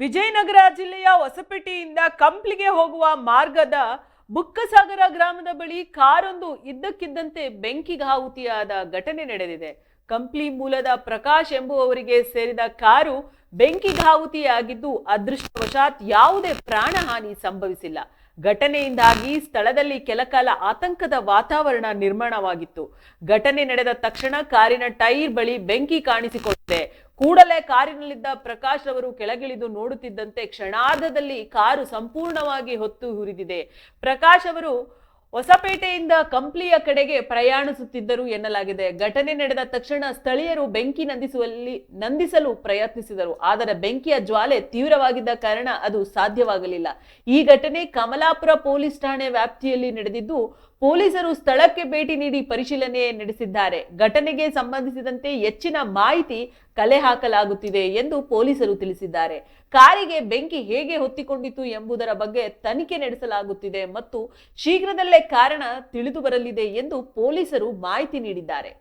ವಿಜಯನಗರ ಜಿಲ್ಲೆಯ ಹೊಸಪೇಟೆಯಿಂದ ಕಂಪ್ಲಿಗೆ ಹೋಗುವ ಮಾರ್ಗದ ಬುಕ್ಕಸಾಗರ ಗ್ರಾಮದ ಬಳಿ ಕಾರೊಂದು ಇದ್ದಕ್ಕಿದ್ದಂತೆ ಬೆಂಕಿಗಾಹುತಿಯಾದ ಘಟನೆ ನಡೆದಿದೆ. ಕಂಪ್ಲಿ ಮೂಲದ ಪ್ರಕಾಶ್ ಎಂಬುವವರಿಗೆ ಸೇರಿದ ಕಾರು ಬೆಂಕಿಗಾಹುತಿಯಾಗಿದ್ದು ಅದೃಷ್ಟವಶಾತ್ ಯಾವುದೇ ಪ್ರಾಣಹಾನಿ ಸಂಭವಿಸಿಲ್ಲ. ಘಟನೆಯಿಂದಾಗಿ ಸ್ಥಳದಲ್ಲಿ ಕೆಲಕಾಲ ಆತಂಕದ ವಾತಾವರಣ ನಿರ್ಮಾಣವಾಗಿತ್ತು. ಘಟನೆ ನಡೆದ ತಕ್ಷಣ ಕಾರಿನ ಟೈರ್ ಬಳಿ ಬೆಂಕಿ ಕಾಣಿಸಿಕೊಂಡಿದೆ. ಕೂಡಲೇ ಕಾರಿನಲ್ಲಿದ್ದ ಪ್ರಕಾಶ್ ಅವರು ಕೆಳಗಿಳಿದು ನೋಡುತ್ತಿದ್ದಂತೆ ಕ್ಷಣಾರ್ಧದಲ್ಲಿ ಕಾರು ಸಂಪೂರ್ಣವಾಗಿ ಹೊತ್ತು ಹುರಿದಿದೆ. ಪ್ರಕಾಶ್ ಅವರು ಹೊಸಪೇಟೆಯಿಂದ ಕಂಪ್ಲಿಯ ಕಡೆಗೆ ಪ್ರಯಾಣಿಸುತ್ತಿದ್ದರು ಎನ್ನಲಾಗಿದೆ. ಘಟನೆ ನಡೆದ ತಕ್ಷಣ ಸ್ಥಳೀಯರು ಬೆಂಕಿ ನಂದಿಸುವಲ್ಲಿ ನಂದಿಸಲು ಪ್ರಯತ್ನಿಸಿದರು. ಆದರೆ ಬೆಂಕಿಯ ಜ್ವಾಲೆ ತೀವ್ರವಾಗಿದ್ದ ಕಾರಣ ಅದು ಸಾಧ್ಯವಾಗಲಿಲ್ಲ. ಈ ಘಟನೆ ಕಮಲಾಪುರ ಪೊಲೀಸ್ ಠಾಣೆ ವ್ಯಾಪ್ತಿಯಲ್ಲಿ ನಡೆದಿದ್ದು ಪೊಲೀಸರು ಸ್ಥಳಕ್ಕೆ ಭೇಟಿ ನೀಡಿ ಪರಿಶೀಲನೆ ನಡೆಸಿದ್ದಾರೆ. ಘಟನೆಗೆ ಸಂಬಂಧಿಸಿದಂತೆ ಹೆಚ್ಚಿನ ಮಾಹಿತಿ ಕಲೆ ಹಾಕಲಾಗುತ್ತಿದೆ ಎಂದು ಪೊಲೀಸರು ತಿಳಿಸಿದ್ದಾರೆ. ಕಾರಿಗೆ ಬೆಂಕಿ ಹೇಗೆ ಹೊತ್ತಿಕೊಂಡಿತು ಎಂಬುದರ ಬಗ್ಗೆ ತನಿಖೆ ನಡೆಸಲಾಗುತ್ತಿದೆ ಮತ್ತು ಶೀಘ್ರದಲ್ಲೇ ಕಾರಣ ತಿಳಿದು ಬರಲಿದೆ ಎಂದು ಪೊಲೀಸರು ಮಾಹಿತಿ ನೀಡಿದ್ದಾರೆ.